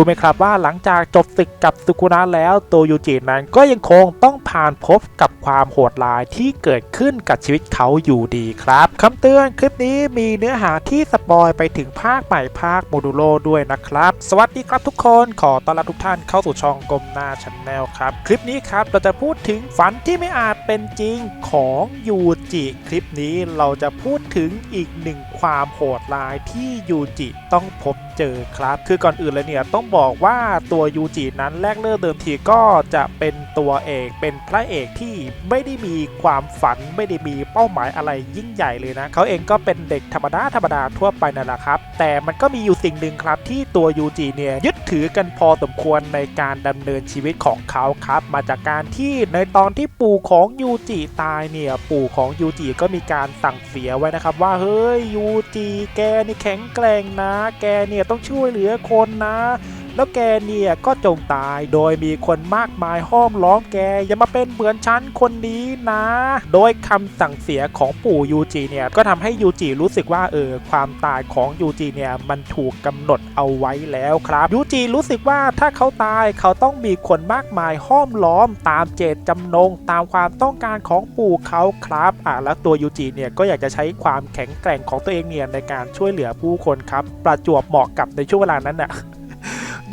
รู้ไหมครับว่าหลังจากจบศึกกับสุกุนะแล้วโตยูจินั้นก็ยังคงต้องผ่านพบกับความโหดร้ายที่เกิดขึ้นกับชีวิตเขาอยู่ดีครับคำเตือนคลิปนี้มีเนื้อหาที่สปอยไปถึงภาคใหม่ภาคโมดูโลด้วยนะครับ สวัสดีครับทุกคนขอต้อนรับทุกท่านเข้าสู่ช่องกลมหน้าชันแนลครับ คลิปนี้ครับเราจะพูดถึงฝันที่ไม่อาจเป็นจริงของยูจิคลิปนี้เราจะพูดถึงอีกหนึ่ง ความโหดร้ายที่ยูจิต้องพบเจอครับ คือก่อนอื่นเลยเนี่ยต้องบอกว่าตัวยูจินั้นแรกเริ่มเดิมทีก็จะเป็นตัวเอกเป็นพระเอกที่ไม่ได้มีความฝันไม่ได้มีเป้าหมายอะไรยิ่งใหญ่เลยนะเขาเองก็เป็นเด็กธรรมดาธรรมดาทั่วไปนั่นแหละครับ แต่มันก็มีอยู่สิ่งหนึ่งครับที่ตัวยูจิเนี่ยยึดถือกันพอสมควรในการดำเนินชีวิตของเขาครับ มาจากการที่ในตอนที่ปู่ของยูจิตายเนี่ยปู่ของยูจิก็มีการสั่งเสียไว้นะครับว่าเฮ้ยยูจีแกนี่แข็งแกร่งนะ แกเนี่ยต้องช่วยเหลือคนนะ แล้วแกเนี่ยก็จงตายโดยมีคนมากมายห้อมล้อมแกอย่ามาเป็นเหมือนฉันคนนี้นะ โดยคำสั่งเสียของปู่ยูจิเนี่ยก็ทำให้ยูจิรู้สึกว่าเออความตายของยูจิเนี่ยมันถูกกำหนดเอาไว้แล้วครับยูจิรู้สึกว่าถ้าเขาตายเขาต้องมีคนมากมายห้อมล้อมตามเจตจำนงตามความต้องการของปู่เขาครับอะแล้วตัวยูจิเนี่ยก็อยากจะใช้ความแข็งแกร่งของตัวเองเนี่ยในการช่วยเหลือผู้คนครับ ประจวบเหมาะกับในช่วงเวลานั้นน่ะ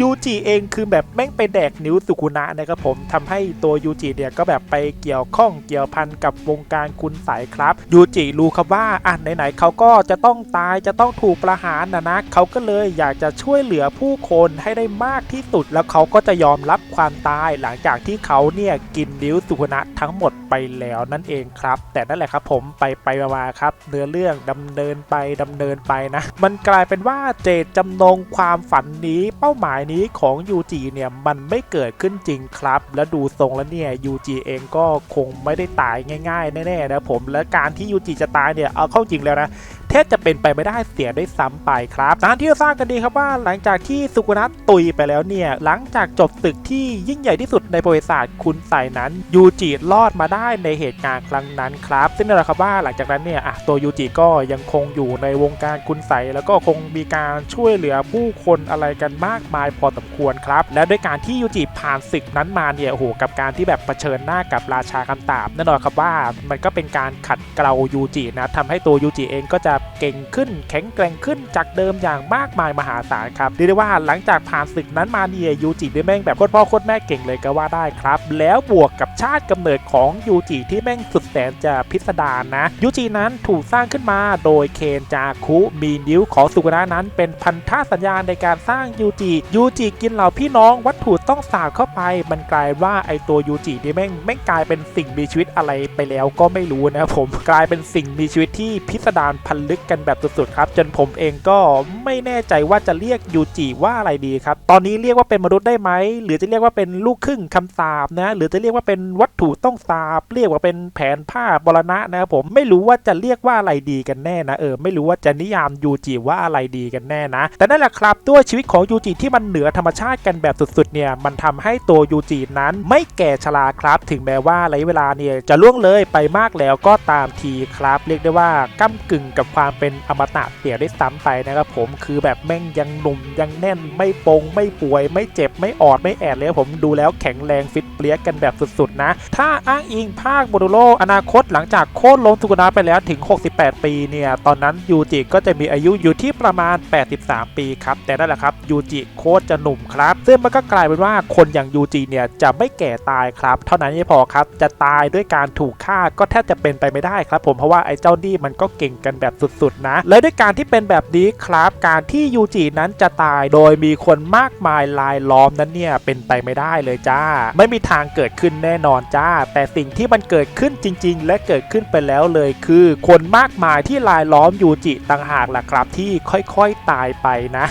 ยูจิเองคือแบบแม่งไปแดกนิ้วสุกุนะนะครับผมทำให้ตัวยูจิเนี่ยก็แบบไปเกี่ยวข้องเกี่ยวพันกับวงการคุณใสยครับยูจิรู้ครับว่าอะไหนๆเขาก็จะต้องตายจะต้องถูกประหารนะนะเขาก็เลยอยากจะช่วยเหลือผู้คนให้ได้มากที่สุด แล้วเขาก็จะยอมรับความตายหลังจากที่เขาเนี่ยกินนิ้วสุกุนะทั้งหมดไปแล้วนั่นเองครับ แต่นั่นแหละครับผมไปไปมาครับเนื้อเรื่องดำเนินไปดำเนินไปนะ มันกลายเป็นว่าเจตจำนงความฝันนี้เป้าหมายนี้ของยูจิเนี่ยมันไม่เกิดขึ้นจริงครับ และดูทรงแล้วเนี่ยยูจิเองก็คงไม่ได้ตายง่ายๆ แน่ๆนะผม และการที่ยูจิจะตายเนี่ยเอาเข้าจริงแล้วนะ ทบจะเป็นไปไม่ได้เสียด้วยซ้ำไปครับตามที่เราทราบกันดีครับว่าหลังจากที่สุกุนะตุยไปแล้วเนี่ยหลังจากจบตึกที่ยิ่งใหญ่ที่สุดในประวัติศาสตร์คุณใส่นั้นยูจิรอดมาได้ในเหตุการณ์ครั้งนั้นครับซึ่งนั่นแหละครับว่าหลังจากนั้นเนี่ยอะตัวยูจิก็ยังคงอยู่ในวงการคุณใสแล้วก็คงมีการช่วยเหลือผู้คนอะไรกันมากมายพอสมควรครับ และด้วยการที่ยูจิผ่านศึกนั้นมาเนี่ยโอ้โหกับการที่แบบเผชิญหน้ากับราชาคำตาบแน่นอนครับว่ามันก็เป็นการขัดเกลายูจินะทำให้ตัวยูจิเองก็จะเก่งขึ้น แข็งแกร่งขึ้นจากเดิมอย่างมากมายมหาศาลครับเรียกได้ว่าหลังจากผ่านศึกนั้นมาเนี่ยยูจิได้แม่งแบบโคตรพ่อโคตรแม่เก่งเลยก็ว่าได้ครับ แล้วบวกกับชาติกำเนิดของยูจิที่แม่งสุดแสนจะพิสดารนะยูจินั้นถูกสร้างขึ้นมาโดยเคนจาคุมีนิ้วของสุกุนะนั้น เป็นพันธสัญญาณในการสร้างยูจิยูจิกินเหล่าพี่น้องวัตถุต้องสาบเข้าไป มันกลายว่าไอตัวยูจินี่แม่งแม่งกลายเป็นสิ่งมีชีวิตอะไรไปแล้วก็ไม่รู้นะครับผมกลายเป็นสิ่งมีชีวิตที่พิสดารพันลึกกันแบบสุดๆครับ จนผมเองก็ไม่แน่ใจว่าจะเรียกยูจิว่าอะไรดีครับ ตอนนี้เรียกว่าเป็นมนุษย์ได้ไหม หรือจะเรียกว่าเป็นลูกครึ่งคำสาบนะ หรือจะเรียกว่าเป็นวัตถุต้องสาบ เรียกว่าเป็นแผนผ้าบรณะนะครับผม ไม่รู้ว่าจะเรียกว่าอะไรดีกันแน่นะเออ ไม่รู้ว่าจะนิยามยูจิว่าอะไรดีกันแน่นะ แต่นั่นแหละครับด้วยชีวิตของยูจิที่มันเหนือธรรมชาติกันแบบสุดๆเนี่ย มันทำให้ตัวยูจินั้นไม่แก่ชราครับ ถึงแม้ว่าระยะเวลาเนี่ยจะล่วงเลยไปมากแล้วก็ตามทีครับ เรียกได้ว่าก้ากึ่งกับความเป็นอมตะเสียได้ซ้ำไปนะครับผมคือแบบแม่งยังหนุ่มยังแน่นไม่ปง ไม่ป่วย ไม่เจ็บไม่ออดไม่แอดเลยผมดูแล้วแข็งแรงฟิตเปรี้ยกันแบบสุดๆนะ ถ้าอ้างอิงภาคโมดูโลอนาคตหลังจากโค่นล้มสุกุนะไปแล้วถึง 68 ปีเนี่ย ตอนนั้นยูจิก็จะมีอายุอยู่ที่ประมาณ 83 ปีครับ แต่นั่นแหละครับยูจิโคตรจะหนุ่มครับ ซึ่งมันก็กลายเป็นว่าคนอย่างยูจิเนี่ยจะไม่แก่ตายครับ เท่านั้นไม่พอครับจะตายด้วยการถูกฆ่าก็แทบจะเป็นไปไม่ได้ครับ ผมเพราะว่าไอ้เจ้านี่มันก็เก่งกันแบบสุดๆนะ และด้วยการที่เป็นแบบนี้ครับ การที่ยูจินั้นจะตายโดยมีคนมากมายลายล้อมนั้นเนี่ยเป็นไปไม่ได้เลยจ้า ไม่มีทางเกิดขึ้นแน่นอนจ้า แต่สิ่งที่มันเกิดขึ้นจริง ๆ และเกิดขึ้นไปแล้วเลยคือ คนมากมายที่ลายล้อมยูจิต่างหากล่ะครับที่ค่อยๆตายไปนะ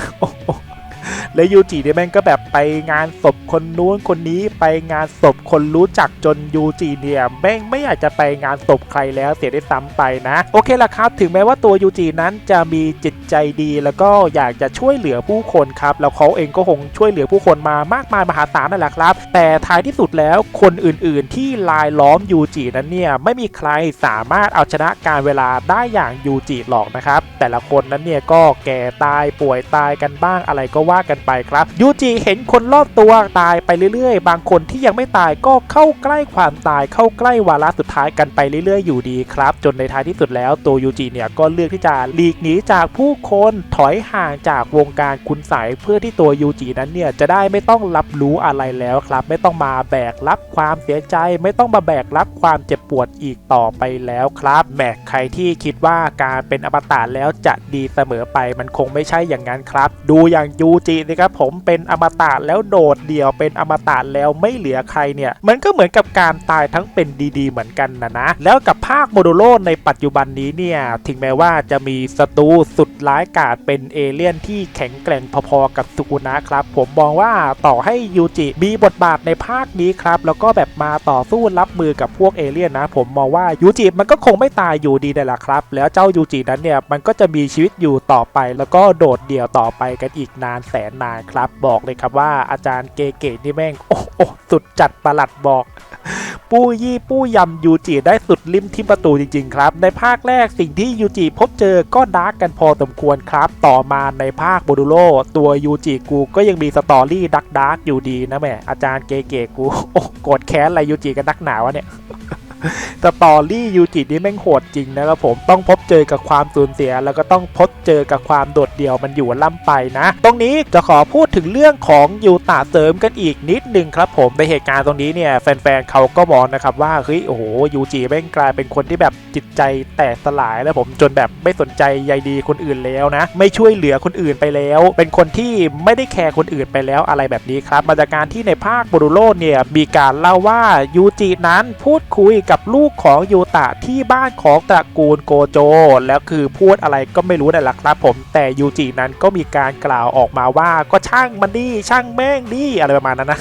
และยูจิเนี่ยแม่งก็แบบไปงานศพคนนู้นคนนี้ไปงานศพคนรู้จักจนยูจิเนี่ยแม่งไม่อยากจะไปงานศพใครแล้วเสียได้ซ้ำไปนะ โอเคละครับ ถึงแม้ว่าตัวยูจินั้นจะมีจิตใจดี แล้วก็อยากจะช่วยเหลือผู้คนครับแล้วเขาเองก็คงช่วยเหลือผู้คนมามากมายมหาศาลนั่นแหละครับ แต่ท้ายที่สุดแล้วคนอื่นๆ ที่ลายล้อมยูจินั้นเนี่ยไม่มีใครสามารถเอาชนะการเวลาได้อย่างยูจิหรอกนะครับแต่ละคนนั้นเนี่ยก็แก่ตายป่วยตายกันบ้างอะไรก็ว่ากันไปครับยูจิเห็นคนรอบตัวตายไปเรื่อยๆ บางคนที่ยังไม่ตายก็เข้าใกล้ความตายเข้าใกล้วาระสุดท้ายกันไปเรื่อยๆ อยู่ดีครับ จนในท้ายที่สุดแล้วตัวยูจิเนี่ยก็เลือกที่จะหลีกหนีจากผู้คนถอยห่างจากวงการคุณใสยเพื่อที่ตัวยูจินั้นเนี่ยจะได้ไม่ต้องรับรู้อะไรแล้วครับ ไม่ต้องมาแบกรับความเสียใจ ไม่ต้องมาแบกรับความเจ็บปวดอีกต่อไปแล้วครับแหมใครที่คิดว่าการเป็นอมตะแล้วจะดีเสมอไปมันคงไม่ใช่อย่างนั้นครับ ดูอย่างยูจินะครับผมเป็นอมตะแล้วโดดเดี่ยวเป็นอมตะแล้วไม่เหลือใครเนี่ยมันก็เหมือนกับการตายทั้งเป็นดีๆ เหมือนกันนะนะ แล้วกับภาคโมโดโลในปัจจุบันนี้เนี่ยถึงแม้ว่าจะมีศัตรูสุดร้ายกาจเป็นเอเลี่ยนที่แข็งแกร่งพอๆกับสุกุนะครับ ผมมองว่าต่อให้ยูจิมีบทบาทในภาคนี้ครับ แล้วก็แบบมาต่อสู้รับมือกับพวกเอเลี่ยนนะ ผมมองว่ายูจิมันก็คงไม่ตายอยู่ดีนั่นแหละครับ แล้วเจ้ายูจินั้นเนี่ยมันก็จะมีชีวิตอยู่ต่อไป แล้วก็โดดเดี่ยวต่อไปกันอีกนานแสนนาครับ บอกเลยครับว่าอาจารย์เกเกนี่แม่ง โอ้โอสุดจัดประหลัดบอก ปู้ยี่ปู้ยำยูจิได้สุดริมทิมประตูจริง ๆ ครับ ในภาคแรกสิ่งที่ยูจิพบเจอก็ดาร์กกันพอสมควรครับ ต่อมาในภาคโบดูโลตัวยูจิกูก็ยังมีสตอรี่ดักดาร์กอยู่ดีนะแม่อาจารย์เกเกกูโอ้โกรธแค้นอะไรยูจิกันนักหนาวะเนี่ย สตอรี่ยูจินี่แม่งโหดจริงนะครับผมต้องพบเจอกับความสูญเสีย แล้วก็ต้องพบเจอกับความโดดเดี่ยวมันอยู่ล่ำไปนะ ตรงนี้จะขอพูดถึงเรื่องของยูตาเสริมกันอีกนิดนึงครับผมในเหตุการณ์ตรงนี้เนี่ยแฟนๆเขาก็มองนะครับว่าเฮ้ยโอ้โหยูจิแม่งกลายเป็นคนที่แบบจิตใจแตกสลายแล้วผมจนแบบไม่สนใจใยดีคนอื่นแล้วนะ ไม่ช่วยเหลือคนอื่นไปแล้ว เป็นคนที่ไม่ได้แคร์คนอื่นไปแล้วอะไรแบบนี้ครับมาจากการที่ในภาคบูรุโรเนี่ยมีการเล่าว่ายูจินั้นพูดคุยกับับลูกของยูตะที่บ้านของตระกูลโกโจ แล้วคือพูดอะไรก็ไม่รู้นั่นแหละครับผมแต่ยูจินั้นก็มีการกล่าวออกมาว่าก็ช่างมันดีช่างแม่งดีอะไรประมาณนั้นนะ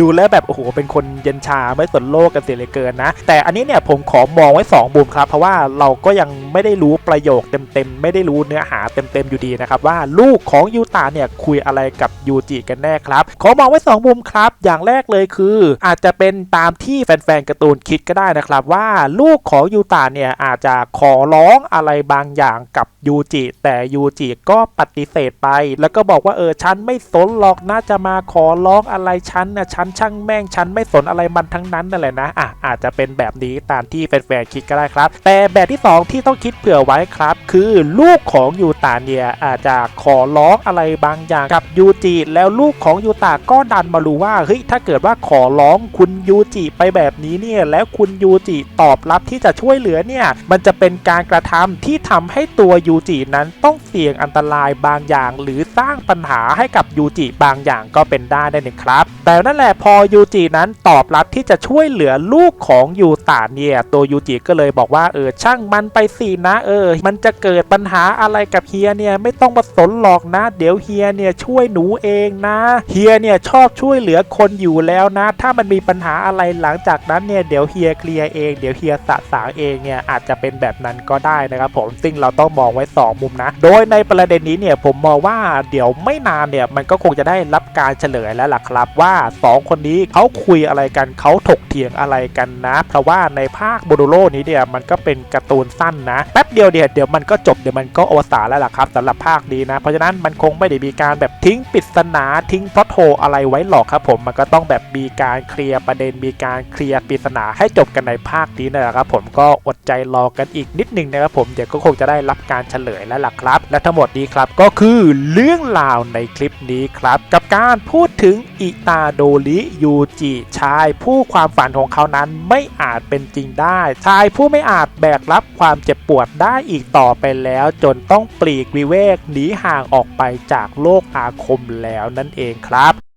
ดูแล้วแบบโอ้โหเป็นคนเย็นชาไม่สนโลกกันเสียเลยเกินนะ แต่อันนี้เนี่ยผมขอมองไว้ 2 มุมครับ เพราะว่าเราก็ยังไม่ได้รู้ประโยคเต็มๆ ไม่ได้รู้เนื้อหาเต็มๆ อยู่ดีนะครับ ว่าลูกของยูตาเนี่ยคุยอะไรกับยูจิกันแน่ครับ ขอมองไว้ 2 มุมครับ อย่างแรกเลยคือ อาจจะเป็นตามที่แฟนๆการ์ตูนคิดก็ได้นะครับว่าลูกของยูตาเนี่ยอาจจะขอร้องอะไรบางอย่างกับยูจิแต่ยูจิก็ปฏิเสธไป แล้วก็บอกว่าเออฉันไม่สนหรอกน่าจะมาขอร้องอะไรฉันนะฉันช่างแม่งฉันไม่สนอะไรมันทั้งนั้นนั่นแหละนะอะอาจจะเป็นแบบนี้ตามที่แฟนๆคิดก็ได้ครับ แต่แบบที่ 2 ที่ต้องคิดเผื่อไว้ครับ คือลูกของยูตาเนี่ยอาจจะขอร้องอะไรบางอย่างกับยูจิแล้วลูกของยูตาก็ดันมารู้ว่าเฮ้ยถ้าเกิดว่าขอร้องคุณยูจิไปแบบนี้เนี่ยแล้วคุณยูจิตอบรับที่จะช่วยเหลือเนี่ยมันจะเป็นการกระทำที่ทำให้ตัวยูจินั้นต้องเสี่ยงอันตรายบางอย่าง หรือสร้างปัญหาให้กับยูจิบางอย่างก็เป็นได้นั่นเองครับ แต่นั่นแหละพอยูจินั้นตอบรับที่จะช่วยเหลือลูกของยูตาเนี่ยตัวยูจิก็เลยบอกว่าเออช่างมันไปสินะเออ มันจะเกิดปัญหาอะไรกับเฮียเนี่ยไม่ต้องมาสนหรอกนะ เดี๋ยวเฮียเนี่ยช่วยหนูเองนะเฮียเนี่ยชอบช่วยเหลือคนอยู่แล้วนะ ถ้ามันมีปัญหาอะไรหลังจากนั้นเนี่ยเดี๋ยวเฮียเคลียร์เองเดี๋ยวเฮียสะสางเองเนี่ยอาจจะเป็นแบบนั้นก็ได้นะครับผมซึ่งเราต้องมองไว้สองมุมนะ โดยในประเด็นนี้เนี่ยผมมองว่าเดี๋ยวไม่นานเนี่ยมันก็คงจะได้รับการเฉลยแล้วล่ะครับว่าสองคนนี้เขาคุยอะไรกันเขาถกเถียงอะไรกันนะ เพราะว่าในภาคโบโดโลนี้เนี่ยมันก็เป็นการ์ตูนสั้นนะแป๊บเดียวเดี๋ยวเดี๋ยวมันก็จบเดี๋ยวมันก็อวสานแล้วล่ะครับสำหรับภาคนี้นะ เพราะฉะนั้นมันคงไม่ได้มีการแบบทิ้งปริศนาทิ้งพล็อตโฮอะไรไว้หรอกครับผมมันก็ต้องแบบมีการเคลียร์ประเด็นมีการเคลียร์ปริศนาให้จบกันในภาคนี้นะครับผมก็อดใจรอกันอีกนิดนึงนะครับผมเดี๋ยวก็คงจะได้รับการเฉลยแล้วล่ะครับ และทั้งหมดนี้ครับก็คือเรื่องราวในคลิปนี้ครับ กับการพูดถึงอิตาโดริยูจิชายผู้ความฝันของเขานั้นไม่อาจเป็นจริงได้ ชายผู้ไม่อาจแบกรับความเจ็บปวดได้อีกต่อไปแล้ว จนต้องปลีกวิเวกหนีห่างออกไปจากโลกอาคมแล้วนั่นเองครับ